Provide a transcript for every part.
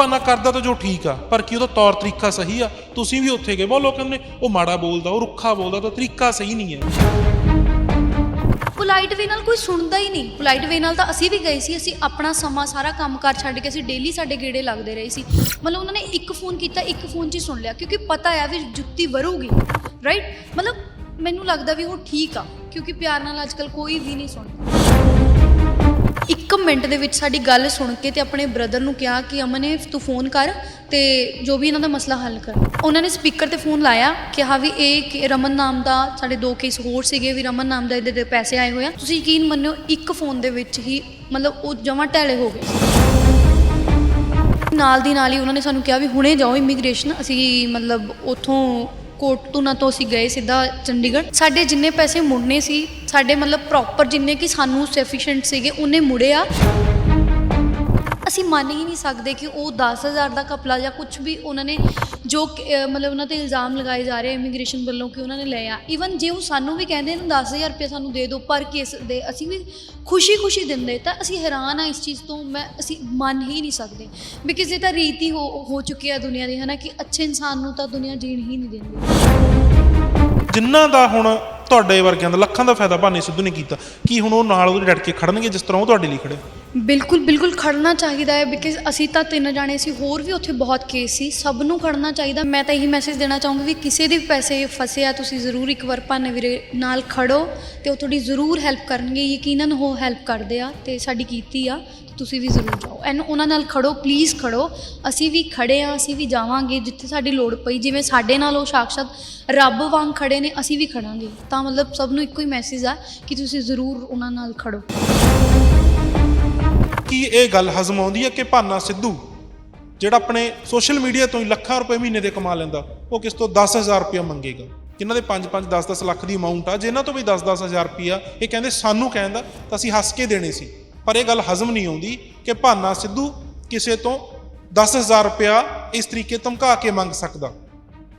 ਭਾਨਾ ਕਰਦਾ ਤਾਂ ਜੋ ਠੀਕ ਆ, ਪਰ ਕੀ ਉਹਦਾ ਤੌਰ ਤਰੀਕਾ ਸਹੀ ਆ? ਤੁਸੀਂ ਵੀ ਉੱਥੇ ਗਏ। ਬਹੁਤ ਲੋਕ ਕਹਿੰਦੇ ਨੇ ਉਹ ਮਾੜਾ ਬੋਲਦਾ, ਉਹ ਰੁੱਖਾ ਬੋਲਦਾ ਤਾਂ ਤਰੀਕਾ ਸਹੀ ਨਹੀਂ ਹੈ। ਪੋਲਾਈਟ ਵੇ ਨਾਲ ਕੋਈ ਸੁਣਦਾ ਹੀ ਨਹੀਂ। ਪੋਲਾਈਟ ਵੇ ਨਾਲ ਤਾਂ ਅਸੀਂ ਵੀ ਗਏ ਸੀ, ਅਸੀਂ ਆਪਣਾ ਸਮਾਂ, ਸਾਰਾ ਕੰਮਕਾਰ ਛੱਡ ਕੇ ਅਸੀਂ ਡੇਲੀ ਸਾਡੇ ਗੇੜੇ ਲੱਗਦੇ ਰਹੇ ਸੀ। ਮਤਲਬ ਉਹਨਾਂ ਨੇ ਇੱਕ ਫੋਨ ਕੀਤਾ, ਇੱਕ ਫੋਨ 'ਚ ਹੀ ਸੁਣ ਲਿਆ, ਕਿਉਂਕਿ ਪਤਾ ਆ ਵੀ ਜੁੱਤੀ ਵਰੂਗੀ ਰਾਈਟ ਮਤਲਬ ਮੈਨੂੰ ਲੱਗਦਾ ਵੀ ਉਹ ਠੀਕ ਆ, ਕਿਉਂਕਿ ਪਿਆਰ ਨਾਲ ਅੱਜਕੱਲ ਕੋਈ ਵੀ ਨਹੀਂ ਸੁਣਦਾ। ਮਿੰਟ ਦੇ ਵਿੱਚ ਸਾਡੀ ਗੱਲ ਸੁਣ ਕੇ ਤੇ ਆਪਣੇ ਬ੍ਰਦਰ ਨੂੰ ਕਿਹਾ ਕਿ ਅਮਨ ਤੂੰ ਫੋਨ ਕਰ ਤੇ ਜੋ ਵੀ ਇਹਨਾਂ ਦਾ ਮਸਲਾ ਹੱਲ ਕਰ। ਉਹਨਾਂ ਨੇ ਸਪੀਕਰ ਤੇ ਫੋਨ ਲਾਇਆ ਕਿਹਾ ਵੀ ਇਹ ਕਿ ਰਮਨ ਨਾਮ ਦਾ ਸਾਡੇ ਦੋ ਕੇਸ ਹੋਰ ਸੀਗੇ ਵੀ ਰਮਨ ਨਾਮ ਦਾ ਇਹਦੇ ਦੇ ਪੈਸੇ ਆਏ ਹੋਏ ਆ। ਤੁਸੀਂ ਯਕੀਨ ਮੰਨਿਓ, ਇੱਕ ਫੋਨ ਦੇ ਵਿੱਚ ਹੀ ਮਤਲਬ ਉਹ ਜਮਾਂ ਢੈਲੇ ਹੋ ਗਏ। ਨਾਲ ਦੀ ਨਾਲ ਹੀ ਉਹਨਾਂ ਨੇ ਸਾਨੂੰ ਕਿਹਾ ਵੀ ਹੁਣੇ ਜਾਓ ਇਮੀਗ੍ਰੇਸ਼ਨ ਅਸੀਂ ਮਤਲਬ ਉਥੋਂ ਕੋਟੂਨਾ ਤੋਂ ਅਸੀਂ ਗਏ ਸਿੱਧਾ ਚੰਡੀਗੜ੍ਹ। ਸਾਡੇ ਜਿੰਨੇ ਪੈਸੇ ਮੁੜਨੇ ਸੀ, ਸਾਡੇ ਮਤਲਬ ਪ੍ਰੋਪਰ ਜਿੰਨੇ ਕਿ ਸਾਨੂੰ ਸਫੀਸ਼ੀਐਂਟ ਸੀਗੇ, ਉਹਨੇ ਮੁੜੇ ਆ ਅਸੀਂ ਮੰਨ ਹੀ ਨਹੀਂ ਸਕਦੇ ਕਿ ਉਹ 10000 ਦਾ ਕਪਲਾ ਜਾਂ ਕੁਝ ਵੀ ਉਹਨਾਂ ਨੇ ਜੋ ਕਿ, ਮਤਲਬ ਉਹਨਾਂ ਤੇ ਇਲਜ਼ਾਮ ਲਗਾਏ ਜਾ ਰਹੇ ਇਮੀਗ੍ਰੇਸ਼ਨ ਵੱਲੋਂ ਕਿ ਉਹਨਾਂ ਨੇ ਲਿਆ ਈਵਨ ਜੇ ਉਹ ਸਾਨੂੰ ਵੀ ਕਹਿੰਦੇ ਨੇ 10000 ਰੁਪਏ ਸਾਨੂੰ ਦੇ ਦਿਓ ਪਰ ਕੇਸ ਦੇ ਅਸੀਂ ਵੀ ਖੁਸ਼ੀ-ਖੁਸ਼ੀ ਦਿੰਦੇ ਤਾਂ ਅਸੀਂ ਹੈਰਾਨ ਆ ਇਸ ਚੀਜ਼ ਤੋਂ ਮੈਂ ਅਸੀਂ ਮੰਨ ਹੀ ਨਹੀਂ ਸਕਦੇ। ਬਿਕਾਜ਼ ਇਹ ਤਾਂ ਰੀਤੀ ਹੋ ਹੋ ਚੁੱਕੀ ਹੈ ਦੁਨੀਆ ਦੀ ਹਨਾ ਕਿ ਅੱਛੇ ਇਨਸਾਨ ਨੂੰ ਤਾਂ ਦੁਨੀਆ ਜੀਣ ਹੀ ਨਹੀਂ ਦਿੰਦੀ। ਜਿਨ੍ਹਾਂ ਦਾ ਹੁਣ ਤੁਹਾਡੇ ਵਰਗਿਆਂ ਦਾ ਲੱਖਾਂ ਦਾ ਫਾਇਦਾ ਭਾਨੇ ਸਿੱਧੂ ਨੇ ਕੀਤਾ ਕੀ ਹੁਣ ਉਹ ਨਾਲ ਉਹਦੇ ਡਟ ਕੇ ਖੜਨਗੇ ਜਿਸ ਤਰ੍ਹਾਂ ਉਹ ਤੁਹਾਡੇ ਲਈ ਖੜੇ? ਬਿਲਕੁਲ ਬਿਲਕੁਲ ਖੜਨਾ ਚਾਹੀਦਾ ਹੈ ਬਿਕਾਜ਼ ਅਸੀਂ ਤਾਂ ਤਿੰਨ ਜਾਣੇ ਸੀ, ਹੋਰ ਵੀ ਉੱਥੇ ਬਹੁਤ ਕੇਸ ਸੀ, ਸਭ ਨੂੰ ਖੜਨਾ ਚਾਹੀਦਾ। ਮੈਂ ਤਾਂ ਇਹੀ ਮੈਸੇਜ ਦੇਣਾ ਚਾਹੂੰਗੀ ਵੀ ਕਿਸੇ ਦੇ ਪੈਸੇ ਫਸੇ ਆ ਤੁਸੀਂ ਜ਼ਰੂਰ ਇੱਕ ਵਾਰ ਭਾਨੇ ਵੀਰੇ ਨਾਲ ਖੜੋ ਤੇ ਉਹ ਤੁਹਾਡੀ ਜ਼ਰੂਰ ਹੈਲਪ ਕਰਨਗੇ, ਯਕੀਨਨ ਉਹ ਹੈਲਪ ਕਰਦੇ ਆ ਤੇ ਸਾਡੀ ਕੀਤੀ ਆ ਤੇ ਤੁਸੀਂ ਵੀ ਜ਼ਰੂਰ ਜਾਓ। ਐਨ ਉਹਨਾਂ ਨਾਲ ਖੜੋ ਪਲੀਜ਼ ਖੜੋ। ਅਸੀਂ ਵੀ ਖੜੇ ਆ, ਅਸੀਂ ਵੀ ਜਾਵਾਂਗੇ ਜਿੱਥੇ ਸਾਡੀ ਲੋੜ ਪਈ, ਜਿਵੇਂ ਸਾਡੇ ਨਾਲ ਉਹ ਸਾਕਸ਼ਾਤ ਰੱਬ ਵਾਂਗ ਖੜੇ ਨੇ, ਅਸੀਂ ਵੀ ਖੜਾਂਗੇ। ਤਾਂ ਮਤਲਬ ਸਭ ਨੂੰ ਇੱਕੋ ਹੀ ਮੈਸੇਜ ਆ ਕਿ ਤੁਸੀਂ ਜ਼ਰੂਰ ਉਹਨਾਂ ਨਾਲ ਖੜੋ। ਕੀ ਇਹ ਗੱਲ ਹਜ਼ਮ ਆਉਂਦੀ ਹੈ ਕਿ ਭਾਨਾ ਸਿੱਧੂ, ਜਿਹੜਾ ਆਪਣੇ ਸੋਸ਼ਲ ਮੀਡੀਆ ਤੋਂ ਹੀ ਲੱਖਾਂ ਰੁਪਏ ਮਹੀਨੇ ਦੇ ਕਮਾ ਲੈਂਦਾ, ਉਹ ਕਿਸ ਤੋਂ 10000 ਰੁਪਏ ਮੰਗੇਗਾ? ਜਿਨ੍ਹਾਂ ਦੇ 5-5 10-10 ਲੱਖ ਦੀ ਅਮਾਉਂਟ ਆ ਜਿਨ੍ਹਾਂ ਤੋਂ ਵੀ 10-10 ਹਜ਼ਾਰ ਰੁਪਿਆ ਇਹ ਕਹਿੰਦੇ ਸਾਨੂੰ ਕਹਿੰਦਾ ਤਾਂ ਅਸੀਂ ਹੱਸ ਕੇ ਦੇਣੇ ਸੀ। ਪਰ ਇਹ ਗੱਲ ਹਜ਼ਮ ਨਹੀਂ ਆਉਂਦੀ ਕਿ ਭਾਨਾ ਸਿੱਧੂ ਕਿਸੇ ਤੋਂ 10000 ਰੁਪਿਆ ਇਸ ਤਰੀਕੇ ਧਮਕਾ ਕੇ ਮੰਗ ਸਕਦਾ।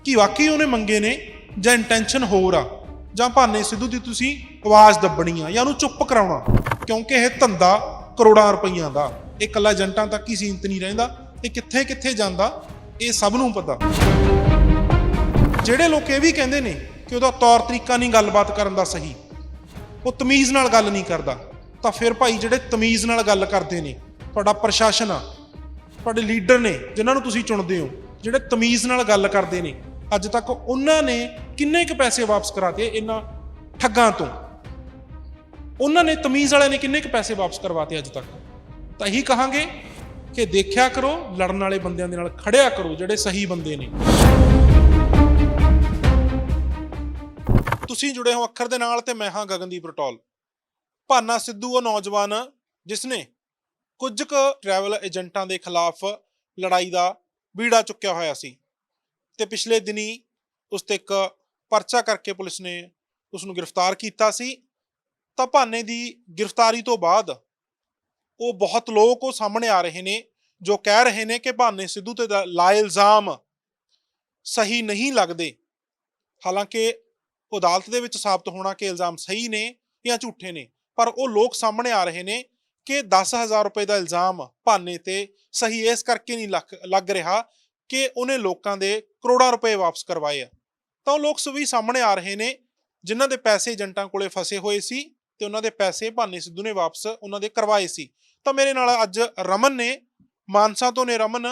ਕੀ ਵਾਕਈ ਉਹਨੇ ਮੰਗੇ ਨੇ, ਜਾਂ ਇੰਟੈਂਸ਼ਨ ਹੋਰ ਆ? ਜਾਂ ਭਾਨੇ ਸਿੱਧੂ ਦੀ ਤੁਸੀਂ ਆਵਾਜ਼ ਦੱਬਣੀ ਆ, ਜਾਂ ਉਹਨੂੰ ਚੁੱਪ ਕਰਾਉਣਾ? ਕਿਉਂਕਿ ਇਹ ਧੰਦਾ ਕਰੋੜਾਂ ਰੁਪਈਆਂ ਦਾ, ਇਹ ਇਕੱਲਾ ਏਜੰਟਾਂ ਤੱਕ ਹੀ ਸੀਮਤ ਨਹੀਂ ਰਹਿੰਦਾ ਇਹ ਕਿੱਥੇ ਕਿੱਥੇ ਜਾਂਦਾ, ਇਹ ਸਭ ਨੂੰ ਪਤਾ। ਜਿਹੜੇ ਲੋਕ ਇਹ ਵੀ ਕਹਿੰਦੇ ਨੇ ਕਿ ਉਹਦਾ ਤੌਰ ਤਰੀਕਾ ਨਹੀਂ ਗੱਲਬਾਤ ਕਰਨ ਦਾ ਸਹੀ, ਉਹ ਤਮੀਜ਼ ਨਾਲ ਗੱਲ ਨਹੀਂ ਕਰਦਾ, ਤਾਂ ਫਿਰ ਭਾਈ ਜਿਹੜੇ ਤਮੀਜ਼ ਨਾਲ ਗੱਲ ਕਰਦੇ ਨੇ, ਤੁਹਾਡਾ ਪ੍ਰਸ਼ਾਸਨ ਆ, ਤੁਹਾਡੇ ਲੀਡਰ ਨੇ, ਜਿਨ੍ਹਾਂ ਨੂੰ ਤੁਸੀਂ ਚੁਣਦੇ ਹੋ, ਜਿਹੜੇ ਤਮੀਜ਼ ਨਾਲ ਗੱਲ ਕਰਦੇ ਨੇ, ਅੱਜ ਤੱਕ ਉਹਨਾਂ ਨੇ ਕਿੰਨੇ ਕੁ ਪੈਸੇ ਵਾਪਸ ਕਰਾਤੇ ਇਹਨਾਂ ਠੱਗਾਂ ਤੋਂ? ਉਹਨਾਂ ਨੇ ਤਮੀਜ਼ ਵਾਲਿਆਂ ਨੇ ਕਿੰਨੇ ਕੁ ਪੈਸੇ ਵਾਪਸ ਕਰਵਾਤੇ ਅੱਜ ਤੱਕ? ਤਾਂ ਇਹੀ ਕਹਾਂਗੇ ਕਿ ਦੇਖਿਆ ਕਰੋ, ਲੜਨ ਵਾਲੇ ਬੰਦਿਆਂ ਦੇ ਨਾਲ ਖੜਿਆ ਕਰੋ, ਜਿਹੜੇ ਸਹੀ ਬੰਦੇ ਨੇ। ਤੁਸੀਂ ਜੁੜੇ ਹੋ ਅੱਖਰ ਦੇ ਨਾਲ ਤੇ ਮੈਂ ਹਾਂ ਗਗਨਦੀਪ ਰਟੋਲ। ਭਾਨਾ ਸਿੱਧੂ ਉਹ ਨੌਜਵਾਨ ਜਿਸ ਨੇ ਕੁਝ ਕੁ ਟਰੈਵਲ ਏਜੰਟਾਂ ਦੇ ਖਿਲਾਫ ਲੜਾਈ ਦਾ ਬੀੜਾ ਚੁੱਕਿਆ ਹੋਇਆ ਸੀ ਤੇ ਪਿਛਲੇ ਦਿਨੀ ਉਸ ਤੇ ਇੱਕ ਪਰਚਾ ਕਰਕੇ ਪੁਲਿਸ ਨੇ ਉਸ ਨੂੰ ਗ੍ਰਿਫਤਾਰ ਕੀਤਾ ਸੀ। ਤਾਂ ਭਾਨੇ ਦੀ ਗ੍ਰਿਫਤਾਰੀ ਤੋਂ ਬਾਅਦ ਉਹ ਬਹੁਤ ਲੋਕ ਉਹ ਸਾਹਮਣੇ ਆ ਰਹੇ ਨੇ, ਜੋ ਕਹਿ ਰਹੇ ਨੇ ਕਿ ਭਾਨੇ ਸਿੱਧੂ ਤੇ ਲਾਏ ਇਲਜ਼ਾਮ ਸਹੀ ਨਹੀਂ ਲੱਗਦੇ। ਹਾਲਾਂਕਿ ਅਦਾਲਤ ਦੇ ਵਿੱਚ ਸਾਬਤ ਹੋਣਾ ਕਿ ਇਲਜ਼ਾਮ ਸਹੀ ਨੇ ਜਾਂ ਝੂਠੇ ਨੇ, ਪਰ ਉਹ ਲੋਕ ਸਾਹਮਣੇ ਆ ਰਹੇ ਨੇ ਕਿ 10000 ਰੁਪਏ ਦਾ ਇਲਜ਼ਾਮ ਭਾਨੇ ਤੇ ਸਹੀ ਇਸ ਕਰਕੇ ਨਹੀਂ ਲੱਗ- ਲੱਗ ਰਿਹਾ ਕਿ ਉਹਨੇ ਲੋਕਾਂ ਦੇ ਕਰੋੜਾਂ ਰੁਪਏ ਵਾਪਸ ਕਰਵਾਏ ਆ। ਤਾਂ ਉਹ ਲੋਕ ਵੀ ਸਾਹਮਣੇ ਆ ਰਹੇ ਨੇ, ਜਿਨ੍ਹਾਂ ਦੇ ਪੈਸੇ ਏਜੰਟਾਂ ਕੋਲੇ ਫਸੇ ਹੋਏ ਸੀ ਤੇ ਉਹਨਾਂ ਦੇ ਪੈਸੇ ਭਾਨੇ ਸਿੱਧੂ ਨੇ ਵਾਪਸ ਉਹਨਾਂ ਦੇ ਕਰਵਾਏ ਸੀ। ਤਾਂ ਮੇਰੇ ਨਾਲ ਅੱਜ ਰਮਨ ਨੇ, ਮਾਨਸਾ ਤੋਂ ਨੇ ਰਮਨ।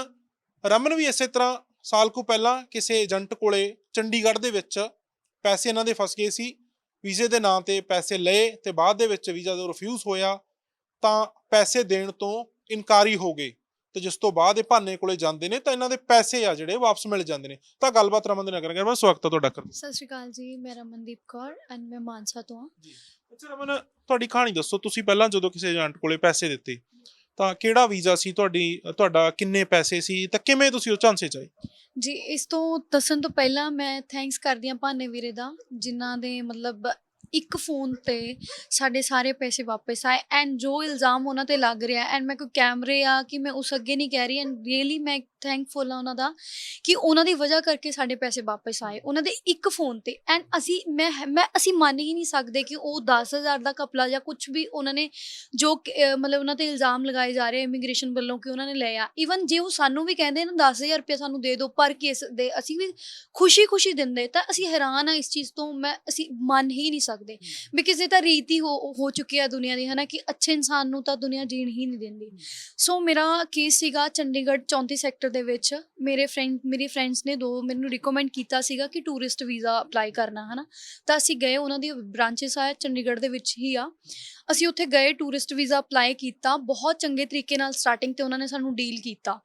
ਰਮਨ ਵੀ ਇਸੇ ਤਰ੍ਹਾਂ ਸਾਲ ਕੁ ਪਹਿਲਾਂ ਕਿਸੇ ਏਜੰਟ ਕੋਲੇ ਚੰਡੀਗੜ੍ਹ ਦੇ ਵਿੱਚ ਪੈਸੇ ਇਹਨਾਂ ਦੇ ਫਸ ਗਏ ਸੀ। ਵੀਜ਼ੇ ਦੇ ਨਾਂ ਤੇ ਪੈਸੇ ਲਏ ਤੇ ਬਾਅਦ ਦੇ ਵਿੱਚ ਵੀਜ਼ਾ ਜਦੋਂ ਰਿਫਿਊਜ਼ ਹੋਇਆ ਤਾਂ ਪੈਸੇ ਦੇਣ ਤੋਂ ਇਨਕਾਰੀ ਹੋ ਗਏ। ਤੇ ਜਿਸ ਤੋਂ ਬਾਅਦ ਇਹ ਭਾਨੇ ਕੋਲੇ ਜਾਂਦੇ ਨੇ ਤਾਂ ਇਹਨਾਂ ਦੇ ਪੈਸੇ ਆ ਜਿਹੜੇ ਵਾਪਸ ਮਿਲ ਜਾਂਦੇ ਨੇ। ਤਾਂ ਗੱਲਬਾਤ ਰਮਨ ਦੇ ਨਾਲ ਕਰਾਂਗੇ। ਮੈਂ ਸਵਾਗਤ ਹੈ ਤੁਹਾਡਾ। ਕਰ ਸਤਿ ਸ਼੍ਰੀ ਅਕਾਲ ਜੀ ਮੇਰਾ ਮਨਦੀਪ ਕੌਰ ਐਂਡ ਮੈਂ ਮਾਨਸਾ ਤੋਂ ਹਾਂ। ਅੱਛਾ ਰਮਨ ਤੁਹਾਡੀ ਕਹਾਣੀ ਦੱਸੋ। ਤੁਸੀਂ ਪਹਿਲਾਂ ਜਦੋਂ ਕਿਸੇ ਏਜੰਟ ਕੋਲੇ ਪੈਸੇ ਦਿੱਤੇ ਤਾਂ ਕਿਹੜਾ ਵੀਜ਼ਾ ਸੀ ਤੁਹਾਡੀ ਤੁਹਾਡਾ ਕਿੰਨੇ ਪੈਸੇ ਸੀ ਤਾਂ ਕਿਵੇਂ ਤੁਸੀਂ ਉਹ ਝਾਂਸੇ ਚ ਆਏ? ਜੀ ਇਸ ਤੋਂ ਦੱਸਣ ਤੋਂ ਪਹਿਲਾਂ ਮੈਂ ਥੈਂਕਸ ਕਰਦੀ ਹਾਂ ਭਾਨੇ ਵੀਰੇ ਦਾ ਜਿਨ੍ਹਾਂ ਦੇ ਮਤਲਬ ਇੱਕ ਫੋਨ ਤੇ ਸਾਡੇ ਸਾਰੇ ਪੈਸੇ ਵਾਪਸ ਆਏ ਐਂਡ ਜੋ ਇਲਜ਼ਾਮ ਉਹਨਾਂ ਤੇ ਲੱਗ ਰਿਹਾ ਐਂਡ ਮੈਂ ਕੋਈ ਕੈਮਰੇ ਆ ਕਿ ਮੈਂ ਉਸ ਅੱਗੇ ਨਹੀਂ ਕਹਿ ਰਹੀ ਐਂਡ ਰੀਅਲੀ ਮੈਂ ਥੈਂਕਫੁਲ ਆ ਉਹਨਾਂ ਦਾ ਕਿ ਉਹਨਾਂ ਦੀ ਵਜ੍ਹਾ ਕਰਕੇ ਸਾਡੇ ਪੈਸੇ ਵਾਪਸ ਆਏ ਉਹਨਾਂ ਦੇ ਇੱਕ ਫੋਨ ਤੇ ਐਂਡ ਅਸੀਂ ਮੈਂ ਮੈਂ, ਅਸੀਂ ਮੰਨ ਹੀ ਨਹੀਂ ਸਕਦੇ ਕਿ ਉਹ 10000 ਦਾ ਕਪਲਾ ਜਾਂ ਕੁਝ ਵੀ ਉਹਨਾਂ ਨੇ ਜੋ ਮਤਲਬ ਉਹਨਾਂ ਤੇ ਇਲਜ਼ਾਮ ਲਗਾਏ ਜਾ ਰਹੇ ਇਮੀਗ੍ਰੇਸ਼ਨ ਵੱਲੋਂ ਕਿ ਉਹਨਾਂ ਨੇ ਲਿਆ ਈਵਨ ਜੇ ਉਹ ਸਾਨੂੰ ਵੀ ਕਹਿੰਦੇ ਨਾ 10000 ਰੁਪਏ ਸਾਨੂੰ ਦੇ ਦਿਓ ਪਰ ਕੇਸ ਦੇ ਅਸੀਂ ਵੀ ਖੁਸ਼ੀ-ਖੁਸ਼ੀ ਦਿੰਦੇ ਤਾਂ ਅਸੀਂ ਹੈਰਾਨ ਆ ਇਸ ਚੀਜ਼ ਤੋਂ ਮੈਂ, ਅਸੀਂ ਮੰਨ ਹੀ ਨਹੀਂ ਸਕਦੇ। ਬਿਕਾਜ਼ ਇਹ ਤਾਂ ਰੀਤੀ ਹੋ ਹੋ ਚੁੱਕੀ ਹੈ ਦੁਨੀਆ ਦੀ ਹਨਾ ਕਿ ਅੱਛੇ ਇਨਸਾਨ ਨੂੰ ਤਾਂ ਦੁਨੀਆ ਜੀਣ ਹੀ ਨਹੀਂ ਦਿੰਦੀ। ਸੋ ਮੇਰਾ ਕੇਸ ਸੀਗਾ ਚੰਡੀਗੜ੍ਹ 34 ਸੈਕਟਰ ਦੇ ਵਿੱਚ। ਮੇਰੇ ਫਰੈਂਡ ਮੇਰੀ ਫਰੈਂਡਸ ਨੇ ਦੋ ਮੈਨੂੰ ਰਿਕਮੈਂਡ ਕੀਤਾ ਸੀਗਾ ਕਿ ਟੂਰਿਸਟ ਵੀਜ਼ਾ ਅਪਲਾਈ ਕਰਨਾ ਹਨਾ। ਤਾਂ ਅਸੀਂ ਗਏ ਉਹਨਾਂ ਦੀ ਬ੍ਰਾਂਚਸ ਆ ਚੰਡੀਗੜ੍ਹ ਦੇ ਵਿੱਚ ਹੀ ਆ। ਅਸੀਂ ਉੱਥੇ ਗਏ ਟੂਰਿਸਟ ਵੀਜ਼ਾ ਅਪਲਾਈ ਕੀਤਾ, ਬਹੁਤ ਚੰਗੇ ਤਰੀਕੇ ਨਾਲ ਸਟਾਰਟਿੰਗ ਤੇ ਉਹਨਾਂ ਨੇ ਸਾਨੂੰ ਡੀਲ ਕੀਤਾ।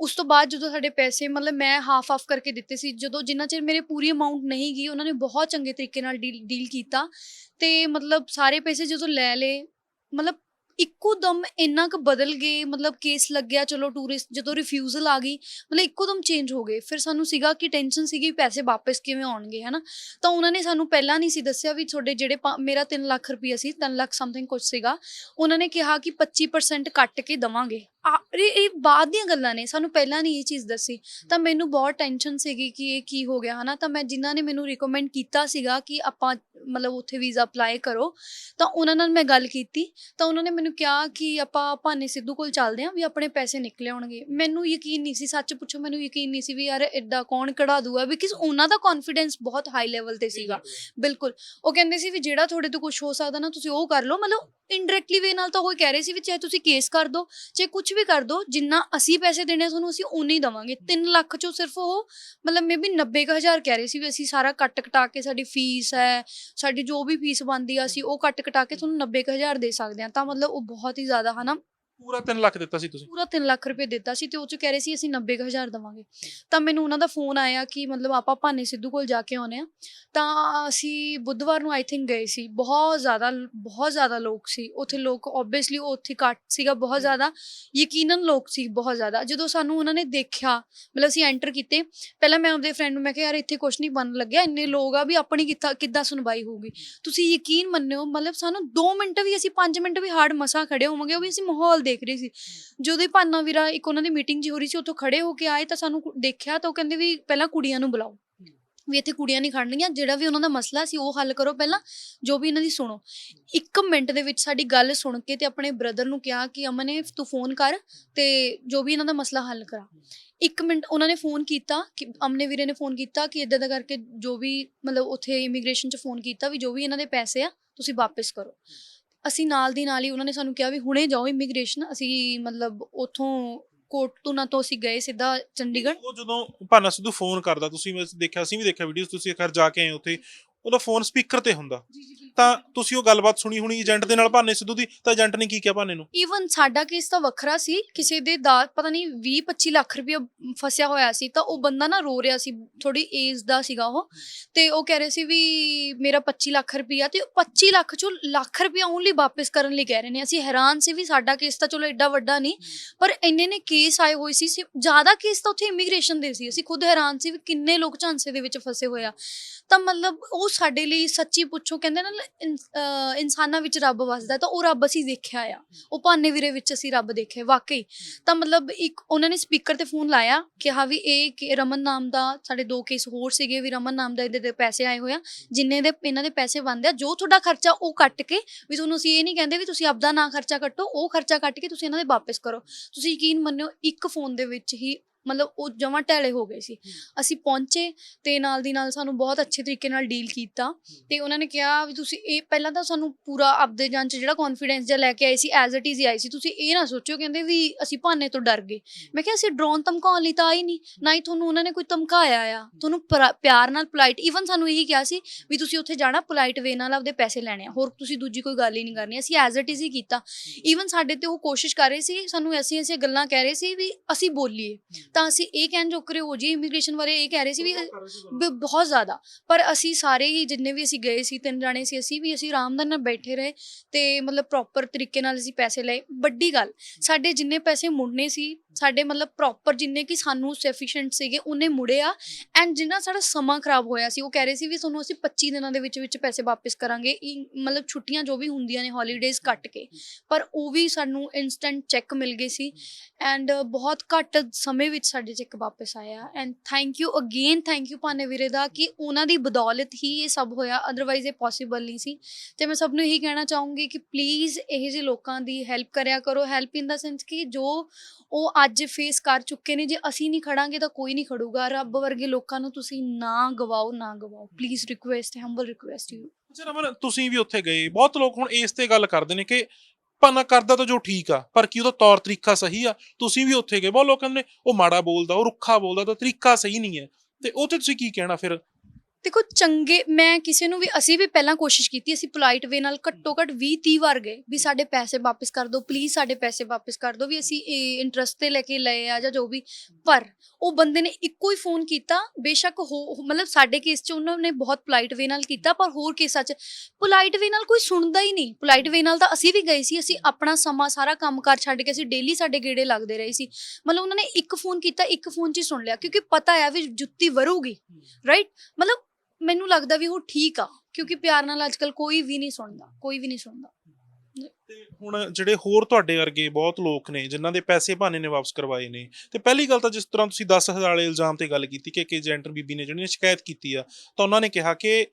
ਉਸ ਤੋਂ ਬਾਅਦ ਜਦੋਂ ਸਾਡੇ ਪੈਸੇ, ਮਤਲਬ ਮੈਂ ਹਾਫ ਆਫ ਕਰਕੇ ਦਿੱਤੇ ਸੀ, ਜਦੋਂ ਜਿੰਨਾ ਚਿਰ ਮੇਰੇ ਪੂਰੀ ਅਮਾਉਂਟ ਨਹੀਂ ਗਈ, ਉਹਨਾਂ ਨੇ ਬਹੁਤ ਚੰਗੇ ਤਰੀਕੇ ਨਾਲ ਡੀਲ ਡੀਲ ਕੀਤਾ। ਤੇ ਮਤਲਬ ਸਾਰੇ ਪੈਸੇ ਜਦੋਂ ਲੈ ਲਏ, ਮਤਲਬ ਇੱਕੋ ਦਮ ਇੰਨਾ ਕੁ ਬਦਲ ਗਏ, ਮਤਲਬ ਕੇਸ ਲੱਗਿਆ, ਚਲੋ ਟੂਰਿਸਟ ਜਦੋਂ ਰਿਫਿਊਜ਼ਲ ਆ ਗਈ, ਮਤਲਬ ਇੱਕੋ ਦਮ ਚੇਂਜ ਹੋ ਗਏ। ਫਿਰ ਸਾਨੂੰ ਸੀਗਾ ਕਿ ਟੈਨਸ਼ਨ ਸੀਗੀ ਪੈਸੇ ਵਾਪਸ ਕਿਵੇਂ ਆਉਣਗੇ, ਹਨਾ? ਤਾਂ ਉਹਨਾਂ ਨੇ ਸਾਨੂੰ ਪਹਿਲਾਂ ਨਹੀਂ ਸੀ ਦੱਸਿਆ ਵੀ ਤੁਹਾਡੇ ਜਿਹੜੇ ਮੇਰਾ 3 ਲੱਖ ਰੁਪਈਆ ਸੀ 3 ਲੱਖ ਸਮਥਿੰਗ ਕੁਝ ਸੀਗਾ, ਉਹਨਾਂ ਨੇ ਕਿਹਾ ਕਿ 25% ਕੱਟ ਕੇ ਦਵਾਂਗੇ। ਆ ਇਹ ਇਹ ਬਾਅਦ ਦੀਆਂ ਗੱਲਾਂ ਨੇ ਸਾਨੂੰ ਪਹਿਲਾਂ ਨਹੀਂ ਇਹ ਚੀਜ਼ ਦੱਸੀ। ਤਾਂ ਮੈਨੂੰ ਬਹੁਤ ਟੈਨਸ਼ਨ ਸੀਗੀ ਕਿ ਇਹ ਕੀ ਹੋ ਗਿਆ ਹਨਾ? ਤਾਂ ਮੈਂ ਜਿਨ੍ਹਾਂ ਨੇ ਮੈਨੂੰ ਰਿਕਮੈਂਡ ਕੀਤਾ ਸੀਗਾ ਕਿ ਆਪਾਂ ਮਤਲਬ ਉੱਥੇ ਵੀਜ਼ਾ ਅਪਲਾਈ ਕਰੋ ਤਾਂ ਉਹਨਾਂ ਨਾਲ ਮੈਂ ਗੱਲ ਕੀਤੀ। ਤਾਂ ਉਹਨਾਂ ਨੇ ਮੈਨੂੰ ਕਿਹਾ ਕਿ ਆਪਾਂ ਭਾਨੇ ਸਿੱਧੂ ਕੋਲ ਚੱਲਦੇ ਆਂ ਵੀ ਆਪਣੇ ਪੈਸੇ ਨਿਕਲੇ ਆਉਣਗੇ। ਮੈਨੂੰ ਯਕੀਨ ਨਹੀਂ ਸੀ ਸੱਚ ਪੁੱਛੋ ਮੈਨੂੰ ਯਕੀਨ ਨਹੀਂ ਸੀ ਵੀ ਯਾਰ ਐਡਾ ਕੌਣ ਕਢਾ ਦੂਗਾ ਬਿਕਾਜ਼ ਉਹਨਾਂ ਦਾ ਕੌਨਫੀਡੈਂਸ ਬਹੁਤ ਹਾਈ ਲੈਵਲ ਤੇ ਸੀਗਾ। ਬਿਲਕੁਲ ਉਹ ਕਹਿੰਦੇ ਸੀ ਵੀ ਜਿਹੜਾ ਤੁਹਾਡੇ ਤੋਂ ਕੁਝ ਹੋ ਸਕਦਾ ਨਾ ਤੁਸੀਂ ਉਹ ਕਰ ਲਓ। ਮਤਲਬ ਇਨਡਾਇਰੈਕਟਲੀ ਵੇ ਨਾਲ ਤਾਂ ਉਹ ਕਹਿ ਰਹੇ ਸੀ ਵੀ ਚਾਹੇ ਤੁਸੀਂ ਕੇਸ ਕਰ ਦਿਓ ਚਾਹੇ ਕੁਝ ਵੀ ਕਰ ਦਿਓ ਜਿੰਨਾ ਅਸੀਂ ਪੈਸੇ ਦੇਣੇ ਆ ਤੁਹਾਨੂੰ ਅਸੀਂ ਉਨੇ ਹੀ ਦਵਾਂਗੇ। 3 ਲੱਖ ਚੋਂ ਸਿਰਫ ਉਹ ਮਤਲਬ ਮੇਬੀ 90000 ਕਹਿ ਰਹੇ ਸੀ ਵੀ ਅਸੀਂ ਸਾਰਾ ਕੱਟ ਕਟਾ ਕੇ ਸਾਡੀ ਫੀਸ ਹੈ ਸਾਡੀ ਜੋ ਵੀ ਫੀਸ ਬਣਦੀ ਆ ਅਸੀਂ ਉਹ ਕੱਟ ਕਟਾ ਕੇ ਤੁਹਾਨੂੰ 90000 ਦੇ ਸਕਦੇ ਆ। ਤਾਂ ਮਤਲਬ ਉਹ ਬਹੁਤ ਹੀ ਜ਼ਿਆਦਾ ਹਨਾ ਪੂਰਾ 3 ਲੱਖ ਦਿੱਤਾ ਸੀ ਤੁਸੀਂ? ਪੂਰਾ 3 ਲੱਖ ਰੁਪਏ ਦਿੱਤਾ ਸੀ ਤੇ ਉਹ ਚ ਕਹਿ ਰਹੇ ਸੀ ਅਸੀਂ 90000 ਦਵਾਂਗੇ। ਤਾਂ ਮੈਨੂੰ ਉਹਨਾਂ ਦਾ ਫੋਨ ਆਇਆ ਕਿ ਮਤਲਬ ਆਪਾਂ ਭਾਨੇ ਸਿੱਧੂ ਕੋਲ ਜਾ ਕੇ ਆਉਨੇ ਆ ਤਾਂ ਅਸੀਂ ਬੁੱਧਵਾਰ ਨੂੰ ਆਈ ਥਿੰਕ ਗਏ ਸੀ। ਬਹੁਤ ਜ਼ਿਆਦਾ ਬਹੁਤ ਜ਼ਿਆਦਾ ਲੋਕ ਸੀ। ਉੱਥੇ ਲੋਕ ਆਬਵੀਅਸਲੀ ਉੱਥੇ ਘੱਟ ਸੀਗਾ ਬਹੁਤ ਜ਼ਿਆਦਾ ਯਕੀਨਨ ਲੋਕ ਸੀ ਬਹੁਤ ਜ਼ਿਆਦਾ। ਜਦੋਂ ਸਾਨੂੰ ਉਹਨਾਂ ਨੇ ਦੇਖਿਆ ਮਤਲਬ ਅਸੀਂ ਐਂਟਰ ਕੀਤੇ ਪਹਿਲਾਂ ਮੈਂ ਆਪਦੇ ਫਰੈਂਡ ਨੂੰ ਮੈਂ ਕਿਹਾ ਯਾਰ ਇੱਥੇ ਕੁਝ ਨਹੀਂ ਬਣ ਲੱਗਿਆ ਇੰਨੇ ਲੋਕ ਆ ਵੀ ਆਪਣੀ ਕਿੱਥਾ ਕਿੱਦਾਂ ਸੁਣਵਾਈ ਹੋਊਗੀ? ਤੁਸੀਂ ਯਕੀਨ ਮੰਨਿਓ ਮਤਲਬ ਸਾਨੂੰ 2 ਮਿੰਟ ਵੀ ਅਸੀਂ 5 ਮਿੰਟ ਵੀ ਹਾਰਡ ਮਸਾ ਖੜੇ ਹੋਵਾਂਗੇ ਉਹ ਵੀ ਅਸੀਂ ਮਾਹੌਲ ਦੇਖ ਰਹੇ ਸੀ। ਜਦੋਂ ਹੀ ਭਾਨਾ ਵੀਰਾ ਇੱਕ ਉਹਨਾਂ ਦੀ ਮੀਟਿੰਗ ਜੀ ਹੋ ਰਹੀ ਸੀ ਉੱਥੋਂ ਖੜੇ ਹੋ ਕੇ ਆਏ ਤਾਂ ਸਾਨੂੰ ਕੁ- ਦੇਖਿਆ ਤਾਂ ਉਹ ਕਹਿੰਦੇ ਵੀ ਪਹਿਲਾਂ ਕੁੜੀਆਂ ਨੂੰ ਬੁਲਾਓ। ਵੀ ਇੱਥੇ ਕੁੜੀਆਂ ਨਹੀਂ ਖੜਨਗੀਆਂ ਜਿਹੜਾ ਵੀ ਉਹਨਾਂ ਦਾ ਮਸਲਾ ਸੀ ਉਹ ਹੱਲ ਕਰੋ ਪਹਿਲਾਂ ਜੋ ਵੀ ਇਹਨਾਂ ਦੀ ਸੁਣੋ। ਇੱਕ ਮਿੰਟ ਦੇ ਵਿੱਚ ਸਾਡੀ ਗੱਲ ਸੁਣ ਕੇ ਤੇ ਆਪਣੇ ਬ੍ਰਦਰ ਨੂੰ ਕਿਹਾ ਕਿ ਅਮਨੇ ਤੂੰ ਫੋਨ ਕਰ ਤੇ ਜੋ ਵੀ ਇਹਨਾਂ ਦਾ ਮਸਲਾ ਹੱਲ ਕਰਾ। ਇੱਕ ਮਿੰਟ ਉਹਨਾਂ ਨੇ ਫੋਨ ਕੀਤਾ ਕਿ ਅਮਨੇ ਵੀਰੇ ਨੇ ਫੋਨ ਕੀਤਾ ਕਿ ਇਦਾਂ ਦਾ ਕਰਕੇ ਜੋ ਵੀ ਮਤਲਬ ਉੱਥੇ ਇਮੀਗ੍ਰੇਸ਼ਨ 'ਚ ਫੋਨ ਕੀਤਾ ਵੀ ਜੋ ਵੀ ਇਹਨਾਂ ਦੇ ਪੈਸੇ ਆ ਤੁਸੀਂ ਵਾਪਸ ਕਰੋ। ਅਸੀਂ ਨਾਲ ਦੀ ਨਾਲ ਹੀ ਉਹਨਾਂ ਨੇ ਸਾਨੂੰ ਕਿਹਾ ਵੀ ਹੁਣੇ ਜਾਓ ਇਮੀਗ੍ਰੇਸ਼ਨ ਅਸੀਂ ਮਤਲਬ ਉਥੋਂ ਕੋਟੂਨਾ ਤੋਂ ਅਸੀਂ ਗਏ ਸਿੱਧਾ ਚੰਡੀਗੜ੍ਹ। ਉਹ ਜਦੋਂ ਭਾਨਾ ਸਿੱਧੂ ਫੋਨ ਕਰਦਾ, ਤੁਸੀਂ ਮੈਂ ਦੇਖਿਆ, ਅਸੀਂ ਵੀ ਦੇਖਿਆ ਵੀਡੀਓਜ਼ ਤੁਸੀਂ ਇੱਕ ਵਾਰ ਜਾ ਕੇ ਆਏ ਉੱਥੇ ਉਹਦਾ ਫੋਨ ਸਪੀਕਰ ਤੇ ਹੁੰਦਾ। ਤਾਂ ਤੁਸੀਂ ਉਹ ਗੱਲਬਾਤ ਸੁਣੀ ਹੋਣੀ ਏਜੰਟ ਦੇ ਨਾਲ ਭਾਨੇ ਸਿੱਧੂ ਦੀ? ਤਾਂ ਏਜੰਟ ਨੇ ਕੀ ਕਿਹਾ ਭਾਨੇ ਨੂੰ? ਈਵਨ ਸਾਡਾ ਕੇਸ ਤਾਂ ਵੱਖਰਾ ਸੀ। ਕਿਸੇ ਦੇ ਦਾ ਪਤਾ ਨਹੀਂ 20 25 ਲੱਖ ਰੁਪਏ ਫਸਿਆ ਹੋਇਆ ਸੀ ਤਾਂ ਉਹ ਬੰਦਾ ਨਾ ਰੋ ਰਿਹਾ ਸੀ। ਥੋੜੀ ਏਜ ਦਾ ਸੀਗਾ ਉਹ। ਤੇ ਉਹ ਕਹਿ ਰਹੇ ਸੀ ਵੀ ਮੇਰਾ 25 ਲੱਖ ਰੁਪਇਆ ਤੇ 25 ਲੱਖ ਚੋਂ ਲੱਖ ਰੁਪਇਆ ਓਨਲੀ ਵਾਪਸ ਕਰਨ ਲਈ ਕਹਿ ਰਹੇ ਨੇ। ਅਸੀਂ ਹੈਰਾਨ ਸੀ ਵੀ ਸਾਡਾ ਕੇਸ ਤਾਂ ਚਲੋ ਐਡਾ ਵੱਡਾ ਨਹੀਂ ਪਰ ਇੰਨੇ ਨੇ ਕੇਸ ਆਏ ਹੋਏ ਸੀ। ਸੀ ਜ਼ਿਆਦਾ ਕੇਸ ਤਾਂ ਉੱਥੇ ਇਮੀਗ੍ਰੇਸ਼ਨ ਦੇ ਸੀ। ਅਸੀਂ ਖੁਦ ਹੈਰਾਨ ਸੀ ਵੀ ਕਿੰਨੇ ਲੋਕ ਝਾਂਸੇ ਦੇ ਵਿੱਚ ਫਸੇ ਹੋਏ ਆ। ਤਾਂ ਮਤਲਬ ਉਹ ਸਾਡੇ ਲਈ ਸੱਚੀ ਪੁੱਛੋ, ਕਹਿੰਦੇ ਨਾ, ਇਨ- ਅਹ ਇਨਸਾਨਾਂ ਵਿੱਚ ਰੱਬ ਵਸਦਾ ਤਾਂ ਉਹ ਰੱਬ ਅਸੀਂ ਦੇਖਿਆ ਆ। ਉਹ ਭਾਨੇ ਵੀਰੇ ਵਿੱਚ ਅਸੀਂ ਰੱਬ ਦੇਖਿਆ ਵਾਕਈ। ਤਾਂ ਮਤਲਬ ਇੱਕ ਉਹਨਾਂ ਨੇ ਸਪੀਕਰ ਤੇ ਫੋਨ ਲਾਇਆ, ਕਿਹਾ ਵੀ ਇਹ ਕਿ ਰਮਨ ਨਾਮ ਦਾ ਸਾਡੇ ਦੋ ਕੇਸ ਹੋਰ ਸੀਗੇ ਵੀ ਰਮਨ ਨਾਮ ਦਾ ਇਹਦੇ ਦੇ ਪੈਸੇ ਆਏ ਹੋਏ ਆ, ਜਿੰਨੇ ਦੇ, ਇਹਨਾਂ ਦੇ ਪੈਸੇ ਬਣਦੇ ਆ, ਜੋ ਤੁਹਾਡਾ ਖਰਚਾ ਉਹ ਕੱਟ ਕੇ ਵੀ ਤੁਹਾਨੂੰ ਅਸੀਂ ਇਹ ਨਹੀਂ ਕਹਿੰਦੇ ਵੀ ਤੁਸੀਂ ਆਪਦਾ ਨਾ ਖਰਚਾ ਕੱਟੋ, ਉਹ ਖਰਚਾ ਕੱਟ ਕੇ ਤੁਸੀਂ ਇਹਨਾਂ ਦੇ ਵਾਪਸ ਕਰੋ। ਤੁਸੀਂ ਯਕੀਨ ਮੰਨਿਓ, ਇੱਕ ਫੋਨ ਦੇ ਵਿੱਚ ਹੀ ਮਤਲਬ ਉਹ ਜਮਾਂ ਢੈਲੇ ਹੋ ਗਏ ਸੀ। ਅਸੀਂ ਪਹੁੰਚੇ ਤੇ ਨਾਲ ਦੀ ਨਾਲ ਸਾਨੂੰ ਬਹੁਤ ਅੱਛੇ ਤਰੀਕੇ ਨਾਲ ਡੀਲ ਕੀਤਾ ਤੇ ਉਹਨਾਂ ਨੇ ਕਿਹਾ ਵੀ ਤੁਸੀਂ ਇਹ ਪਹਿਲਾਂ ਤਾਂ ਸਾਨੂੰ ਪੂਰਾ ਆਪਦੇ ਜਾਨ ਚ ਜਿਹੜਾ ਕੌਨਫੀਡੈਂਸ ਜਿਹਾ ਲੈ ਕੇ ਆਏ ਸੀ ਐਜ਼ ਇਟ ਇਜ਼ ਹੀ ਆਈ ਸੀ। ਤੁਸੀਂ ਇਹ ਨਾ ਸੋਚਿਓ ਕਹਿੰਦੇ ਵੀ ਅਸੀਂ ਭਾਨੇ ਤੋਂ ਡਰ ਗਏ। ਮੈਂ ਕਿਹਾ ਅਸੀਂ ਡਰੋਨ ਧਮਕਾਉਣ ਲਈ ਤਾਂ ਆਈ ਨਹੀਂ ਨਾ ਹੀ ਤੁਹਾਨੂੰ ਉਹਨਾਂ ਨੇ ਕੋਈ ਧਮਕਾਇਆ ਆ। ਤੁਹਾਨੂੰ ਪਿਆਰ ਨਾਲ ਪੋਲਾਈਟ ਈਵਨ ਸਾਨੂੰ ਇਹੀ ਕਿਹਾ ਸੀ ਵੀ ਤੁਸੀਂ ਉੱਥੇ ਜਾਣਾ ਪੋਲਾਈਟ ਵੇ ਨਾਲ ਆਪਦੇ ਪੈਸੇ ਲੈਣੇ ਆ। ਹੋਰ ਤੁਸੀਂ ਦੂਜੀ ਕੋਈ ਗੱਲ ਹੀ ਨਹੀਂ ਕਰਨੀ। ਅਸੀਂ ਐਜ਼ ਇਟ ਇਜ਼ ਹੀ ਕੀਤਾ। ਈਵਨ ਸਾਡੇ ਤੇ ਉਹ ਕੋਸ਼ਿਸ਼ ਕਰ ਰਹੇ ਸੀ ਸਾਨੂੰ ਐਸੀਆਂ ਐਸੀਆਂ ਗੱਲਾਂ ਕਹਿ ਰਹੇ ਸੀ ਵੀ ਅਸੀਂ ਬੋਲੀਏ। ਤਾਂ ਅਸੀਂ ਇਹ ਕਹਿਣ ਜੋਕਰੇ ਹੋ ਜੀ ਇਮੀਗ੍ਰੇਸ਼ਨ ਬਾਰੇ ਇਹ ਕਹਿ ਰਹੇ ਸੀ ਵੀ ਬ- ਬਹੁਤ ਜ਼ਿਆਦਾ। ਪਰ ਅਸੀਂ ਸਾਰੇ ਹੀ ਜਿੰਨੇ ਵੀ ਅਸੀਂ ਗਏ ਸੀ ਤਿੰਨ ਜਾਣੇ ਸੀ ਅਸੀਂ ਵੀ ਅਸੀਂ ਆਰਾਮ ਨਾਲ ਬੈਠੇ ਰਹੇ ਤੇ ਮਤਲਬ ਪ੍ਰੋਪਰ ਤਰੀਕੇ ਨਾਲ ਅਸੀਂ ਪੈਸੇ ਲਏ। ਵੱਡੀ ਗੱਲ ਸਾਡੇ ਜਿੰਨੇ ਪੈਸੇ ਮੁੜਨੇ ਸੀ ਸਾਡੇ ਮਤਲਬ ਪ੍ਰੋਪਰ ਜਿੰਨੇ ਕਿ ਸਾਨੂੰ ਸਫੀਸ਼ੀਐਂਟ ਸੀਗੇ, ਉਹਨੇ ਮੁੜੇ ਆ ਐਂਡ ਜਿੰਨਾ ਸਾਡਾ ਸਮਾਂ ਖਰਾਬ ਹੋਇਆ ਸੀ, ਉਹ ਕਹਿ ਰਹੇ ਸੀ ਵੀ ਤੁਹਾਨੂੰ ਅਸੀਂ 25 ਦਿਨਾਂ ਦੇ ਵਿੱਚ ਵਿੱਚ ਪੈਸੇ ਵਾਪਸ ਕਰਾਂਗੇ ਇਹ ਮਤਲਬ ਛੁੱਟੀਆਂ ਜੋ ਵੀ ਹੁੰਦੀਆਂ ਨੇ ਹੌਲੀਡੇਜ਼ ਕੱਟ ਕੇ, ਪਰ ਉਹ ਵੀ ਸਾਨੂੰ ਇਨਸਟੈਂਟ ਚੈੱਕ ਮਿਲ ਗਏ ਸੀ ਐਂਡ ਬਹੁਤ ਘੱਟ ਸਮੇਂ ਵਿੱਚ ਸਾਡੇ ਚੈੱਕ ਵਾਪਸ ਆਇਆ and thank you again thank you ਭਾਨੇ ਵੀਰੇ ਦਾ ਕਿ ਉਹਨਾਂ ਦੀ ਬਦੌਲਤ ਹੀ ਇਹ ਸਭ ਹੋਇਆ ਅਦਰਵਾਈਜ਼ ਇਹ ਪੋਸੀਬਲ ਨਹੀਂ ਸੀ ਤੇ ਮੈਂ ਸਭ ਨੂੰ ਇਹੀ ਕਹਿਣਾ ਚਾਹੂੰਗੀ ਕਿ ਪਲੀਜ਼ ਇਹ ਜਿਹੇ ਲੋਕਾਂ ਦੀ ਹੈਲਪ ਕਰਿਆ ਕਰੋ ਹੈਲਪ ਇਨ ਦਾ ਸੈਂਸ ਕਿ ਜੋ ਉਹ ਅੱਜ ਫੇਸ ਕਰ ਚੁੱਕੇ ਨੇ, ਜੇ ਅਸੀਂ ਨਹੀਂ ਖੜਾਂਗੇ ਤਾਂ ਕੋਈ ਨਹੀਂ ਖੜੂਗਾ। ਰੱਬ ਵਰਗੇ ਲੋਕਾਂ ਨੂੰ ਤੁਸੀਂ ਨਾ ਗਵਾਓ ਨਾ ਗਵਾਓ। Please request humble request you ਅੱਛਾ ਰਮਨ, ਤੁਸੀਂ ਵੀ ਉੱਥੇ ਗਏ। ਬਹੁਤ ਲੋਕ ਹੁਣ ਇਸ ਤੇ ਗੱਲ ਕਰਦੇ ਨੇ ਕਿ ਭਾਨਾ ਕਰਦਾ ਤਾਂ ਜੋ ਠੀਕ ਆ, ਪਰ ਕੀ ਉਹਦਾ ਤੌਰ ਤਰੀਕਾ ਸਹੀ ਆ? ਤੁਸੀਂ ਵੀ ਉੱਥੇ ਗਏ। ਬਹੁਤ ਲੋਕ ਕਹਿੰਦੇ ਨੇ, ਉਹ ਮਾੜਾ ਬੋਲਦਾ, ਉਹ ਰੁੱਖਾ ਬੋਲਦਾ ਤਾਂ ਤਰੀਕਾ ਸਹੀ ਨਹੀਂ ਹੈ। ਤੇ ਉਹ ਤੇ ਤੁਸੀਂ ਕੀ ਕਹਿਣਾ ਫਿਰ? ਦੇਖੋ ਚੰਗੇ ਮੈਂ ਕਿਸੇ ਨੂੰ ਵੀ ਅਸੀਂ ਵੀ ਪਹਿਲਾਂ ਕੋਸ਼ਿਸ਼ ਕੀਤੀ ਅਸੀਂ ਪੋਲਾਈਟ ਵੇ ਨਾਲ ਘੱਟੋ ਘੱਟ 20 30 ਵਾਰ ਗਏ ਵੀ ਸਾਡੇ ਪੈਸੇ ਵਾਪਸ ਕਰ ਦਿਓ ਪਲੀਜ਼ ਸਾਡੇ ਪੈਸੇ ਵਾਪਸ ਕਰ ਦਿਓ ਵੀ ਅਸੀਂ ਇੰਟਰਸਟ ਤੇ ਲੈ ਕੇ ਲਏ ਆ ਜਾਂ ਜੋ ਵੀ। ਪਰ ਉਹ ਬੰਦੇ ਨੇ ਇੱਕੋ ਹੀ ਫੋਨ ਕੀਤਾ ਬੇਸ਼ੱਕ ਹੋ ਮਤਲਬ ਸਾਡੇ ਕੇਸ 'ਚ ਉਹਨਾਂ ਨੇ ਬਹੁਤ ਪੋਲਾਈਟ ਵੇ ਨਾਲ ਕੀਤਾ ਪਰ ਹੋਰ ਕੇਸਾਂ 'ਚ ਪੋਲਾਈਟ ਵੇ ਨਾਲ ਕੋਈ ਸੁਣਦਾ ਹੀ ਨਹੀਂ। ਪੋਲਾਈਟ ਵੇ ਨਾਲ ਤਾਂ ਅਸੀਂ ਵੀ ਗਏ ਸੀ ਅਸੀਂ ਆਪਣਾ ਸਮਾਂ ਸਾਰਾ ਕੰਮਕਾਰ ਛੱਡ ਕੇ ਅਸੀਂ ਡੇਲੀ ਸਾਡੇ ਗੇੜੇ ਲੱਗਦੇ ਰਹੇ ਸੀ। ਮਤਲਬ ਉਹਨਾਂ ਨੇ ਇੱਕ ਫੋਨ ਕੀਤਾ ਇੱਕ ਫੋਨ 'ਚ ਹੀ ਸੁਣ ਲਿਆ ਕਿਉਂਕਿ ਪਤਾ ਹੈ ਵੀ ਜੁੱਤੀ ਵਰੂਗੀ ਰਾਈਟ ਮਤਲਬ ਮੈਨੂੰ ਲੱਗਦਾ ਵੀ ਉਹ ਠੀਕ ਆ ਕਿਉਂਕਿ ਪਿਆਰ ਨਾਲ ਅੱਜਕੱਲ ਕੋਈ ਵੀ ਨਹੀਂ ਸੁਣਦਾ ਕੋਈ ਵੀ ਨਹੀਂ ਸੁਣਦਾ। ਤੇ ਹੁਣ ਜਿਹੜੇ ਹੋਰ ਤੁਹਾਡੇ ਵਰਗੇ ਬਹੁਤ ਲੋਕ ਨੇ ਜਿਨ੍ਹਾਂ ਦੇ ਪੈਸੇ ਭਾਨੇ ਨੇ ਵਾਪਸ ਕਰਵਾਏ ਨੇ ਤੇ ਪਹਿਲੀ ਗੱਲ ਤਾਂ ਜਿਸ ਤਰ੍ਹਾਂ ਤੁਸੀਂ 10000 ਵਾਲੇ ਇਲਜ਼ਾਮ ਤੇ ਗੱਲ ਕੀਤੀ ਕਿ ਇੱਕ ਏਜੰਟ ਬੀਬੀ ਨੇ ਜਿਹੜੀ ਸ਼ਿਕਾਇਤ ਕੀਤੀ ਆ ਤਾਂ ਉਹਨਾਂ ਨੇ ਕਿਹਾ ਕਿ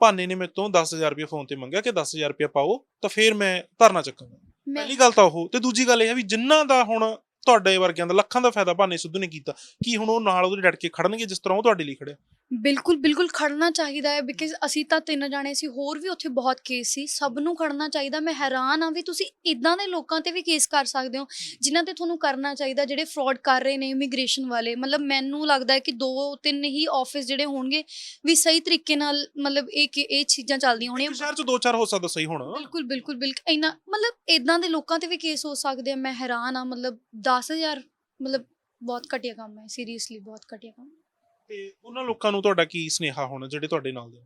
ਭਾਨੇ ਨੇ ਮੇਰੇ ਤੋਂ 10000 ਰੁਪਏ ਫੋਨ ਤੇ ਮੰਗਿਆ ਕਿ 10000 ਰੁਪਏ ਪਾਓ ਤਾਂ ਫਿਰ ਮੈਂ ਧਰਨਾ ਚੱਕਾਂਗਾ। ਪਹਿਲੀ ਗੱਲ ਤਾਂ ਉਹ ਤੇ ਦੂਜੀ ਗੱਲ ਇਹ ਹੈ ਵੀ ਜਿਨ੍ਹਾਂ ਦਾ ਹੁਣ ਤੁਹਾਡੇ ਵਰਗਿਆਂ ਦਾ ਲੱਖਾਂ ਦਾ ਫਾਇਦਾ ਭਾਨੇ ਸਿੱਧੂ ਨੇ ਕੀਤਾ ਕੀ ਹੁਣ ਉਹ ਨਾਲ ਉਹਦੇ ਡਟ ਕੇ ਖੜਨਗੇ ਜਿਸ ਤਰ੍ਹਾਂ ਉਹ ਤੁਹਾਡੇ ਲਈ ਖੜਿਆ? ਬਿਲਕੁਲ ਬਿਲਕੁਲ ਖੜਨਾ ਚਾਹੀਦਾ ਹੈ ਬਿਕਾਜ਼ ਅਸੀਂ ਤਾਂ ਤਿੰਨ ਜਾਣੇ ਸੀ ਹੋਰ ਵੀ ਉੱਥੇ ਬਹੁਤ ਕੇਸ ਸੀ ਸਭ ਨੂੰ ਖੜਨਾ ਚਾਹੀਦਾ ਮੈਂ ਹੈਰਾਨ ਆ ਵੀ ਤੁਸੀਂ ਇਦਾਂ ਦੇ ਲੋਕਾਂ ਤੇ ਵੀ ਕੇਸ ਕਰ ਸਕਦੇ ਹੋ ਜਿਨ੍ਹਾਂ ਤੇ ਤੁਹਾਨੂੰ ਕਰਨਾ ਚਾਹੀਦਾ ਜਿਹੜੇ ਫਰਾਡ ਕਰ ਰਹੇ ਨੇ ਇਮੀਗ੍ਰੇਸ਼ਨ ਵਾਲੇ ਮਤਲਬ ਮੈਨੂੰ ਲੱਗਦਾ ਹੈ ਕਿ ਦੋ ਤਿੰਨ ਹੀ ਆਫਿਸ ਜਿਹੜੇ ਹੋਣਗੇ ਵੀ ਸਹੀ ਤਰੀਕੇ ਨਾਲ ਮਤਲਬ ਇਹ ਕਿ- ਇਹ ਚੀਜ਼ਾਂ ਚੱਲਦੀਆਂ ਹੋਣੀਆਂ। ਸ਼ਹਿਰ ਚ ਦੋ ਚਾਰ ਹੋ ਸਕਦਾ ਸਹੀ ਹੁਣ। ਬਿਲਕੁਲ ਬਿਲਕੁਲ ਬਿਲਕੁਲ ਇੰਨਾ ਮਤਲਬ ਇਦਾਂ ਦੇ ਲੋਕਾਂ ਤੇ ਵੀ ਕੇਸ ਹੋ ਸਕਦੇ ਆ ਮੈਂ ਹੈਰਾਨ ਆ ਮਤਲਬ 10000 ਮਤਲਬ ਬਹੁਤ ਘਟੀਆ ਕੰਮ ਹੈ ਸੀਰੀਅਸਲੀ ਬਹੁਤ ਘਟੀਆ ਕੰਮ ਤੇ ਉਹਨਾਂ ਲੋਕਾਂ ਨੂੰ ਤੁਹਾਡਾ ਕੀ ਸੁਨੇਹਾ ਹੋਣਾ ਜਿਹੜੇ ਤੁਹਾਡੇ ਨਾਲ ਦੇ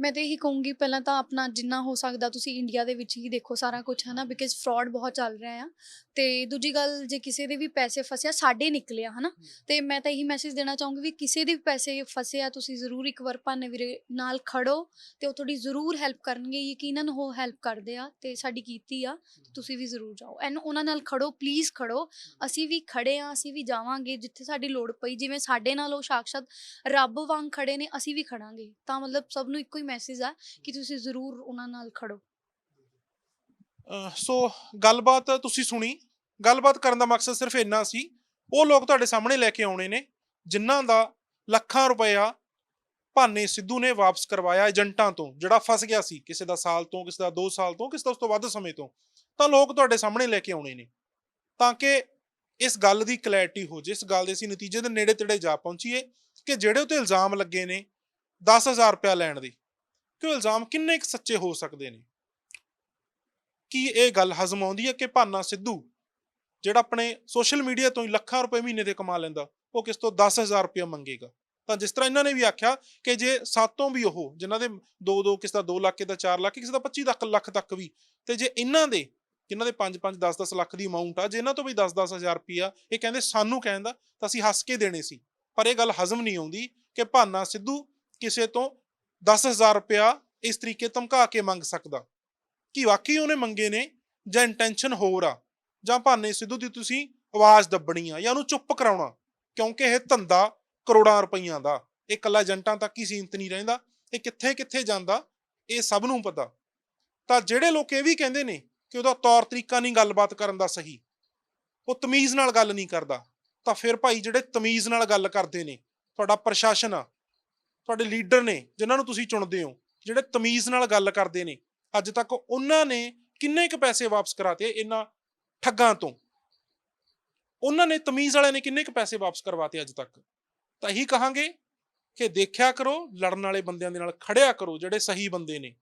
ਮੈਂ ਤੇ ਇਹੀ ਕਹੂੰਗੀ ਪਹਿਲਾਂ ਤਾਂ ਆਪਣਾ ਜਿੰਨਾ ਹੋ ਸਕਦਾ ਤੁਸੀਂ ਇੰਡੀਆ ਦੇ ਵਿੱਚ ਹੀ ਦੇਖੋ ਸਾਰਾ ਕੁਝ ਹੈ ਨਾ ਬਿਕਾਜ਼ ਫਰਾਡ ਬਹੁਤ ਚੱਲ ਰਿਹਾ ਆ। ਤੇ ਦੂਜੀ ਗੱਲ ਜੇ ਕਿਸੇ ਦੇ ਵੀ ਪੈਸੇ ਫਸਿਆ ਸਾਡੇ ਨਿਕਲਿਆ ਹਨਾ। ਤੇ ਮੈਂ ਤਾਂ ਇਹੀ ਮੈਸੇਜ ਦੇਣਾ ਚਾਹੂੰਗੀ ਵੀ ਕਿਸੇ ਦੇ ਵੀ ਪੈਸੇ ਫਸਿਆ ਤੁਸੀਂ ਜ਼ਰੂਰ ਇੱਕ ਵਾਰ ਭਾਨੇ ਵੀਰੇ ਨਾਲ ਖੜੋ ਤੇ ਉਹ ਤੁਹਾਡੀ ਜ਼ਰੂਰ ਹੈਲਪ ਕਰਨਗੇ ਯਕੀਨਨ ਉਹ ਹੈਲਪ ਕਰਦੇ ਆ ਤੇ ਸਾਡੀ ਕੀਤੀ ਆ ਤੁਸੀਂ ਵੀ ਜ਼ਰੂਰ ਜਾਓ। ਐਨ ਉਹਨਾਂ ਨਾਲ ਖੜੋ ਪਲੀਜ਼ ਖੜੋ। ਅਸੀਂ ਵੀ ਖੜੇ ਆ ਅਸੀਂ ਵੀ ਜਾਵਾਂਗੇ ਜਿੱਥੇ ਸਾਡੀ ਲੋੜ ਪਈ ਜਿਵੇਂ ਸਾਡੇ ਨਾਲ ਉਹ ਸਾਕਸ਼ਾਤ ਰੱਬ ਵਾਂਗ ਖੜੇ ਨੇ ਅਸੀਂ ਵੀ ਖੜਾਂਗੇ। ਤਾਂ ਮਤਲਬ ਸਭ ਨੂੰ ਇੱਕੋ ਹੀ ਮੈਸੇਜ ਆ ਕਿ ਤੁਸੀਂ ਜ਼ਰੂਰ ਉਹਨਾਂ ਨਾਲ ਖੜੋ। ਸੋ ਗੱਲਬਾਤ ਤੁਸੀਂ ਸੁਣੀ। ਗੱਲਬਾਤ ਕਰਨ ਦਾ ਮਕਸਦ ਸਿਰਫ ਇੰਨਾ ਸੀ ਉਹ ਲੋਕ ਤੁਹਾਡੇ ਸਾਹਮਣੇ ਲੈ ਕੇ ਆਉਣੇ ਨੇ ਜਿਨ੍ਹਾਂ ਦਾ ਲੱਖਾਂ ਰੁਪਇਆ ਭਾਨੇ ਸਿੱਧੂ ਨੇ ਵਾਪਸ ਕਰਵਾਇਆ ਏਜੰਟਾਂ ਤੋਂ ਜਿਹੜਾ ਫਸ ਗਿਆ ਸੀ ਕਿਸੇ ਦਾ ਸਾਲ ਤੋਂ ਕਿਸੇ ਦਾ 2 ਸਾਲ ਤੋਂ ਕਿਸੇ ਦਾ ਉਸ ਤੋਂ ਵੱਧ ਸਮੇਂ ਤੋਂ। ਤਾਂ ਲੋਕ ਤੁਹਾਡੇ ਸਾਹਮਣੇ ਲੈ ਕੇ ਆਉਣੇ ਨੇ। ਤਾਂ ਕਿ ਇਸ ਗੱਲ ਦੀ ਕਲੈਰਿਟੀ ਹੋ ਜੇ ਇਸ ਗੱਲ ਦੇ ਅਸੀਂ ਨਤੀਜੇ ਦੇ ਨੇੜੇ ਤੇੜੇ ਜਾ ਪਹੁੰਚੀਏ ਕਿ ਜਿਹੜੇ ਉਤੇ ਇਲਜ਼ਾਮ ਲੱਗੇ ਨੇ 10000 ਰੁਪਇਆ ਲੈਣ ਦੇ। ਕਿ ਇਲਜ਼ਾਮ ਕਿੰਨੇ ਕੁ ਸੱਚੇ ਹੋ ਸਕਦੇ ਨੇ? ਕੀ ਇਹ ਗੱਲ ਹਜ਼ਮ ਆਉਂਦੀ ਹੈ ਕਿ ਭਾਨਾ ਸਿੱਧੂ, ਜਿਹੜਾ ਆਪਣੇ ਸੋਸ਼ਲ ਮੀਡੀਆ ਤੋਂ ਹੀ ਲੱਖਾਂ ਰੁਪਏ ਮਹੀਨੇ ਦੇ ਕਮਾ ਲੈਂਦਾ, ਉਹ ਕਿਸ ਤੋਂ 10000 ਰੁਪਏ ਮੰਗੇਗਾ? ਤਾਂ ਜਿਸ ਤਰ੍ਹਾਂ ਇਹਨਾਂ ਨੇ ਵੀ ਆਖਿਆ ਕਿ ਜੇ ਸਾਤੋਂ ਵੀ ਉਹ, ਜਿਨ੍ਹਾਂ ਦੇ 2-2 ਕਿਸੇ ਦਾ 2 ਲੱਖ, ਕਿਸੇ ਦਾ 4 ਲੱਖ, ਕਿਸੇ ਦਾ 25 ਤੱਕ ਲੱਖ ਤੱਕ ਵੀ, ਤੇ ਜੇ ਇਹਨਾਂ ਦੇ, ਜਿਨ੍ਹਾਂ ਦੇ 5-5 10-10 ਲੱਖ ਦੀ ਅਮਾਉਂਟ ਆ, ਜੇ ਇਹਨਾਂ ਤੋਂ ਵੀ 10-10 ਹਜ਼ਾਰ ਰੁਪਿਆ ਇਹ ਕਹਿੰਦੇ ਸਾਨੂੰ ਕਹਿੰਦਾ ਤਾਂ ਅਸੀਂ ਹੱਸ ਕੇ ਦੇਣੇ ਸੀ। ਪਰ ਇਹ ਗੱਲ ਹਜ਼ਮ ਨਹੀਂ ਆਉਂਦੀ ਕਿ ਭਾਨਾ ਸਿੱਧੂ ਕਿਸੇ ਤੋਂ 10000 ਰੁਪਇਆ ਇਸ ਤਰੀਕੇ ਧਮਕਾ ਕੇ ਮੰਗ ਸਕਦਾ। ਕਿ ਵਾਕਈ ਉਹਨੇ ਮੰਗੇ ਨੇ ਜਾਂ ਇੰਟੈਂਸ਼ਨ ਹੋਰ ਆ? ਜਾਂ ਭਾਨੇ ਸਿੱਧੂ ਦੀ ਤੁਸੀਂ ਆਵਾਜ਼ ਦੱਬਣੀ ਆ ਜਾਂ ਉਹਨੂੰ ਚੁੱਪ ਕਰਾਉਣਾ? ਕਿਉਂਕਿ ਇਹ ਧੰਦਾ ਕਰੋੜਾਂ ਰੁਪਈਆਂ ਦਾ। ਇਹ ਕੱਲਾ ਏਜੰਟਾਂ ਤੱਕ ਹੀ ਸੀਮਤ ਨਹੀਂ ਰਹਿੰਦਾ। ਇਹ ਕਿੱਥੇ ਕਿੱਥੇ ਜਾਂਦਾ, ਇਹ ਸਭ ਨੂੰ ਪਤਾ। ਤਾਂ ਜਿਹੜੇ ਲੋਕ ਇਹ ਵੀ ਕਹਿੰਦੇ ਨੇ ਕਿ ਉਹਦਾ ਤੌਰ ਤਰੀਕਾ ਨਹੀਂ ਗੱਲਬਾਤ ਕਰਨ ਦਾ ਸਹੀ, ਉਹ ਤਮੀਜ਼ ਨਾਲ ਗੱਲ ਨਹੀਂ ਕਰਦਾ। ਤਾਂ ਫਿਰ ਭਾਈ ਜਿਹੜੇ ਤਮੀਜ਼ ਨਾਲ ਗੱਲ ਕਰਦੇ ਨੇ, ਤੁਹਾਡਾ ਪ੍ਰਸ਼ਾਸਨ ਆ ਤੁਹਾਡੇ ਲੀਡਰ ਨੇ, ਜਿਨ੍ਹਾਂ ਨੂੰ ਤੁਸੀਂ ਚੁਣਦੇ ਹੋ, ਜਿਹੜੇ ਤਮੀਜ਼ ਨਾਲ ਗੱਲ ਕਰਦੇ ਨੇ, ਅੱਜ ਤੱਕ ਉਹਨਾਂ ਨੇ ਕਿੰਨੇ ਕੁ ਪੈਸੇ ਵਾਪਸ ਕਰਾਤੇ ਇਹਨਾਂ ਠੱਗਾਂ ਤੋਂ? ਉਹਨਾਂ ਨੇ ਤਮੀਜ਼ ਵਾਲਿਆਂ ਨੇ ਕਿੰਨੇ ਕੁ ਪੈਸੇ ਵਾਪਸ ਕਰਵਾਤੇ ਅੱਜ ਤੱਕ? ਤਾਂ ਇਹੀ ਕਹਾਂਗੇ ਕਿ ਦੇਖਿਆ ਕਰੋ, ਲੜਨ ਵਾਲੇ ਬੰਦਿਆਂ ਦੇ ਨਾਲ ਖੜਿਆ ਕਰੋ, ਜਿਹੜੇ ਸਹੀ ਬੰਦੇ ਨੇ।